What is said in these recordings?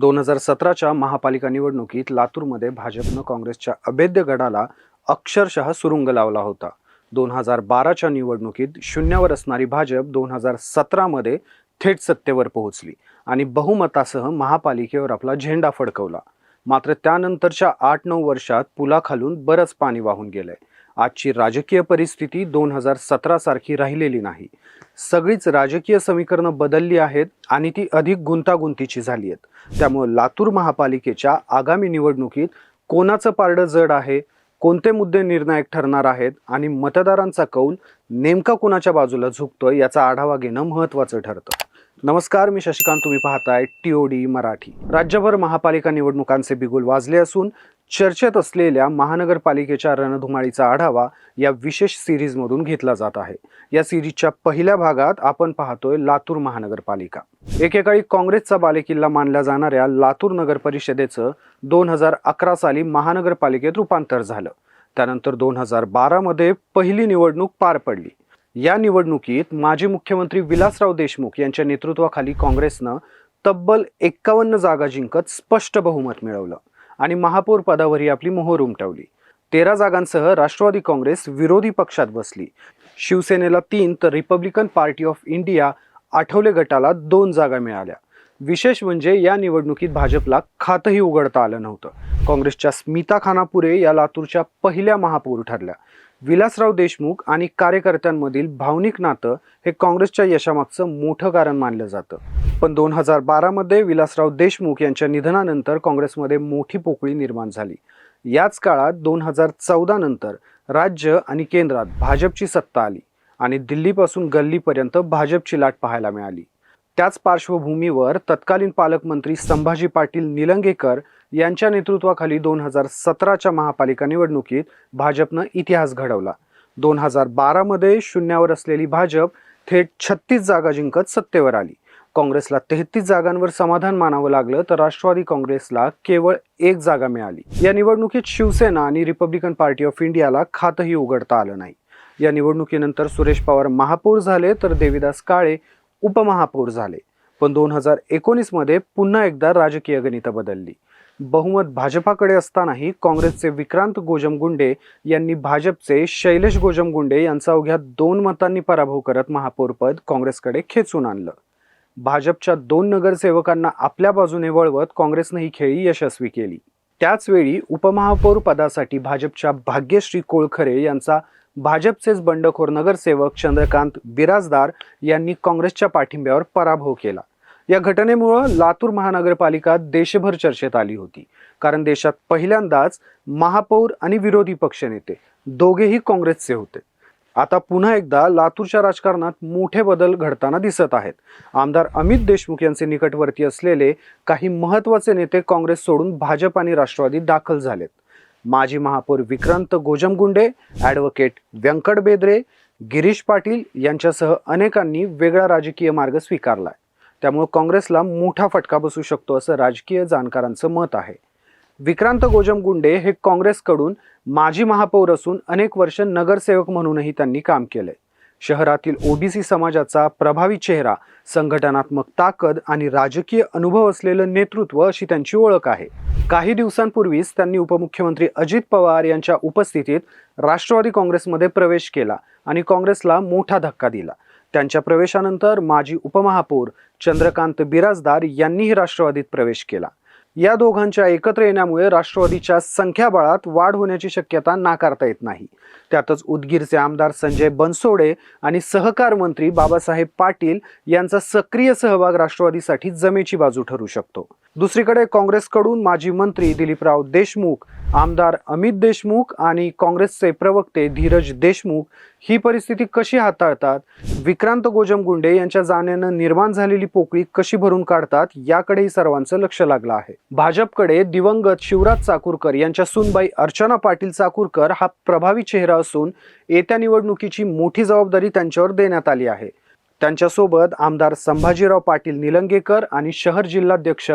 दोन हजार सतराच्या महापालिका निवडणुकीत लातूरमध्ये भाजपनं काँग्रेसच्या अभेद्य गडाला अक्षरशः सुरुंग लावला होता. दोन हजार बाराच्या निवडणुकीत शून्यावर असणारी भाजप दोन हजार सतरामध्ये थेट सत्तेवर पोहोचली आणि बहुमतासह महापालिकेवर आपला झेंडा फडकवला. मात्र त्यानंतरच्या आठ नऊ वर्षात पुलाखालून बरंच पाणी वाहून गेलंय. आजची राजकीय परिस्थिती दोन हजार सतरा सारखी राहिलेली नाही. सगळीच राजकीय समीकरणं बदलली आहेत आणि ती अधिक गुंतागुंतीची झाली आहेत. त्यामुळे लातूर महापालिकेच्या आगामी निवडणुकीत कोणाचं पारडं जड आहे कोणते मुद्दे निर्णायक ठरणार आहेत आणि मतदारांचा कौल नेमका कोणाच्या बाजूला झुकतोय याचा आढावा घेणं महत्त्वाचं ठरतं. नमस्कार मी शशिकांत. तुम्ही पाहताय टीओडी मराठी. राज्यभर महापालिका निवडणुकांचे बिगुल वाजले असून चर्चेत असलेल्या महानगरपालिकेच्या रणधुमाळीचा आढावा या विशेष सिरीजमधून घेतला जात आहे. या सिरीजच्या पहिल्या भागात आपण पाहतोय लातूर महानगरपालिका. एकेकाळी काँग्रेसचा बालेकिल्ला मानल्या जाणाऱ्या लातूर नगर परिषदेचं दोन हजार अकरा साली महानगरपालिकेत रूपांतर झालं. त्यानंतर दोन हजार बारामध्ये पहिली निवडणूक पार पडली. या निवडणुकीत माजी मुख्यमंत्री विलासराव देशमुख यांच्या नेतृत्वाखाली काँग्रेसनं तब्बल एक्कावन्न जागा जिंकत स्पष्ट बहुमत मिळवलं. आणि महापौर पदावरही आपली मोहोर उमटवली तेरा जागांसह राष्ट्रवादी काँग्रेस विरोधी पक्षात बसली. शिवसेनेला तीन तर Republican Party of India Athawale गटाला दोन जागा मिळाल्या. विशेष म्हणजे या निवडणुकीत भाजपला खातही उघडता आलं नव्हतं. काँग्रेसच्या स्मिता खानापुरे या लातूरच्या पहिल्या महापौर ठरल्या. विलासराव देशमुख आणि कार्यकर्त्यांमधील भावनिक नातं हे काँग्रेसच्या यशामागचं मोठं कारण मानलं जातं. पण दोन हजार बारामध्ये विलासराव देशमुख यांच्या निधनानंतर काँग्रेसमध्ये मोठी पोकळी निर्माण झाली. याच काळात दोन हजार चौदा नंतर राज्य आणि केंद्रात भाजपची सत्ता आली आणि दिल्लीपासून गल्लीपर्यंत भाजपची लाट पाहायला मिळाली. त्याच पार्श्वभूमीवर तत्कालीन पालकमंत्री संभाजी पाटील निलंगेकर यांच्या नेतृत्वाखाली दोन हजार सतराच्या महापालिका निवडणुकीत भाजपनं इतिहास घडवला. दोन हजार बारामध्ये शून्यावर असलेली भाजप थेट छत्तीस जागा जिंकत सत्तेवर आली. काँग्रेसला तेहतीस जागांवर समाधान मानावं लागलं तर राष्ट्रवादी काँग्रेसला केवळ एक जागा मिळाली. या निवडणुकीत शिवसेना आणि रिपब्लिकन पार्टी ऑफ इंडियाला खातही उघडता आलं नाही. या निवडणुकीनंतर सुरेश पवार महापौर झाले तर देविदास काळे उपमहापौर झाले. पण दोन हजार एकोणीसमध्ये पुन्हा एकदा राजकीय गणितं बदलली. बहुमत भाजपाकडे असतानाही काँग्रेसचे विक्रांत गोजमगुंडे यांनी भाजपचे शैलेश गोजमगुंडे यांचा अवघ्या दोन मतांनी पराभव करत महापौरपद काँग्रेसकडे खेचून आणलं. भाजपच्या दोन नगरसेवकांना आपल्या बाजूने वळवत काँग्रेसनं ही खेळी यशस्वी केली. त्याचवेळी उपमहापौर पदासाठी भाजपच्या भाग्यश्री कोळखरे यांचा भाजपचेच बंडखोर नगरसेवक चंद्रकांत बिराजदार यांनी काँग्रेसच्या पाठिंब्यावर पराभव केला. या घटनेमुळं लातूर महानगरपालिका देशभर चर्चेत आली होती. कारण देशात पहिल्यांदाच महापौर आणि विरोधी पक्षनेते दोघेही काँग्रेसचे होते. आता पुन्हा एकदा लातूरच्या राजकारणात मोठे बदल घडताना दिसत आहेत. आमदार अमित देशमुख यांचे निकटवर्ती असलेले काही महत्त्वाचे नेते काँग्रेस सोडून भाजप आणि राष्ट्रवादी दाखल झालेत. माजी महापौर विक्रांत गोजमगुंडे ॲडव्होकेट व्यंकट बेदरे गिरीश पाटील यांच्यासह अनेकांनी वेगळा राजकीय मार्ग स्वीकारला आहे त्यामुळे काँग्रेसला मोठा फटका बसू शकतो असं राजकीय जाणकारांचं मत आहे. विक्रांत गोजमगुंडे हे काँग्रेसकडून माजी महापौर असून अनेक वर्ष नगरसेवक म्हणूनही त्यांनी काम केलंय. शहरातील ओबीसी समाजाचा प्रभावी चेहरा संघटनात्मक ताकद आणि राजकीय अनुभव असलेलं नेतृत्व अशी त्यांची ओळख आहे. काही दिवसांपूर्वीच त्यांनी उपमुख्यमंत्री अजित पवार यांच्या उपस्थितीत राष्ट्रवादी काँग्रेसमध्ये प्रवेश केला आणि काँग्रेसला मोठा धक्का दिला. त्यांच्या प्रवेशानंतर माजी उपमहापौर चंद्रकांत बिराजदार यांनीही राष्ट्रवादीत प्रवेश केला. या दोघांच्या एकत्र येण्यामुळे राष्ट्रवादीच्या संख्याबळात वाढ होण्याची शक्यता नाकारता येत नाही. त्यातच उदगीरचे आमदार संजय बनसोडे आणि सहकार मंत्री बाबासाहेब पाटील यांचा सक्रिय सहभाग राष्ट्रवादीसाठी जमेची बाजू ठरू शकतो. दुसरीकडे काँग्रेसकडून माजी मंत्री दिलीपराव देशमुख आमदार अमित देशमुख आणि काँग्रेसचे प्रवक्ते धीरज देशमुख ही परिस्थिती कशी हाताळतात? विक्रांत गोजमगुंडे यांच्या जाण्यानं निर्माण झालेली पोकळी कशी भरून काढतात? याकडेही सर्वांचं लक्ष लागलं आहे. भाजपकडे दिवंगत शिवराज चाकूरकर यांच्या सूनबाई अर्चना पाटील चाकूरकर हा प्रभावी चेहरा असून येत्या निवडणुकीची मोठी जबाबदारी त्यांच्यावर देण्यात आली आहे. त्यांच्यासोबत आमदार संभाजीराव पाटील निलंगेकर आणि शहर जिल्हाध्यक्ष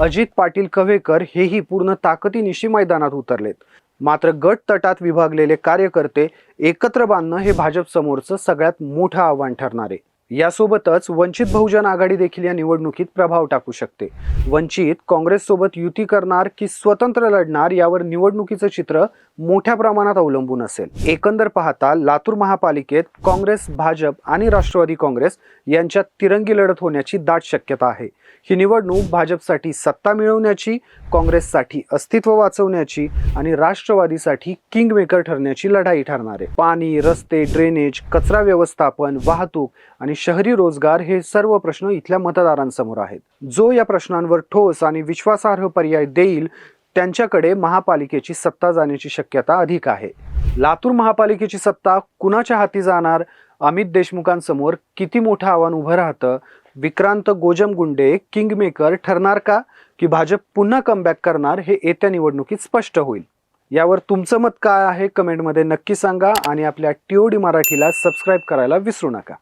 अजित पाटील कव्हेकर हेही पूर्ण ताकदीनिशी मैदानात उतरलेत. मात्र गट तटात विभागलेले कार्यकर्ते एकत्र बांधणं हे भाजप समोरचं सगळ्यात मोठं आव्हान ठरणार आहे. यासोबतच वंचित बहुजन आघाडी देखील या निवडणुकीत प्रभाव टाकू शकते. वंचित काँग्रेससोबत युती करणार की स्वतंत्र लढणार यावर निवडणुकीचं चित्र मोठ्या प्रमाणात अवलंबून असेल. एकंदर पाहता लातूर महापालिकेत काँग्रेस भाजप आणि राष्ट्रवादी काँग्रेस यांच्यात तिरंगी लढत होण्याची दाट शक्यता आहे. ही निवडणूक भाजपसाठी सत्ता मिळवण्याची काँग्रेससाठी अस्तित्व वाचवण्याची आणि राष्ट्रवादीसाठी किंग मेकर ठरण्याची लढाई ठरणार आहे. पाणी रस्ते ड्रेनेज कचरा व्यवस्थापन वाहतूक आणि शहरी रोजगार हे सर्व प्रश्न इथल्या मतदारांसमोर आहेत. जो या प्रश्नांवर ठोस आणि विश्वासार्ह पर्याय देईल त्यांच्याकडे महापालिकेची सत्ता जाण्याची शक्यता अधिक आहे. लातूर महापालिकेची सत्ता कुणाच्या हाती जाणार? अमित देशमुखांसमोर किती मोठं आव्हान उभं राहतं? विक्रांत गोजमगुंडे किंगमेकर ठरणार का? की भाजप पुन्हा कमबॅक करणार हे येत्या निवडणुकीत स्पष्ट होईल. यावर तुमचं मत काय आहे? कमेंटमध्ये नक्की सांगा आणि आपल्या टीओडी मराठीला सबस्क्राईब करायला विसरू नका.